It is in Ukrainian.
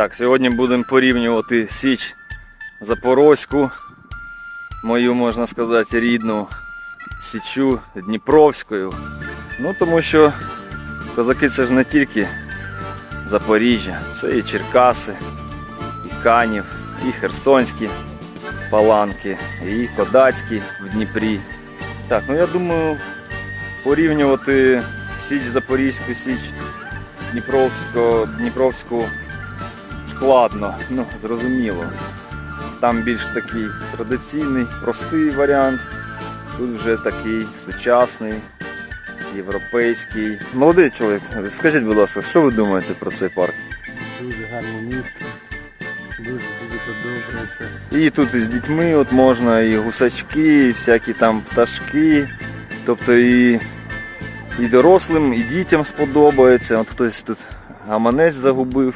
Так, сьогодні будемо порівнювати Січ Запорозьку, мою, можна сказати, рідну Січу Дніпровською. Ну тому що козаки це ж не тільки Запоріжжя, це і Черкаси, і Канів, і Херсонські паланки, і Кодацькі в Дніпрі. Так, ну я думаю, порівнювати Січ Запорізьку, Січ Дніпровську, Дніпровську складно, ну, зрозуміло. Там більш такий традиційний, простий варіант. Тут вже такий сучасний, європейський. Молодий чоловік, скажіть, будь ласка, що ви думаєте про цей парк? Дуже гарне місто. Дуже подобається. І тут і з дітьми от можна, і гусачки, і всякі там пташки. Тобто і, і дорослим, і дітям сподобається. От хтось тут гаманець загубив.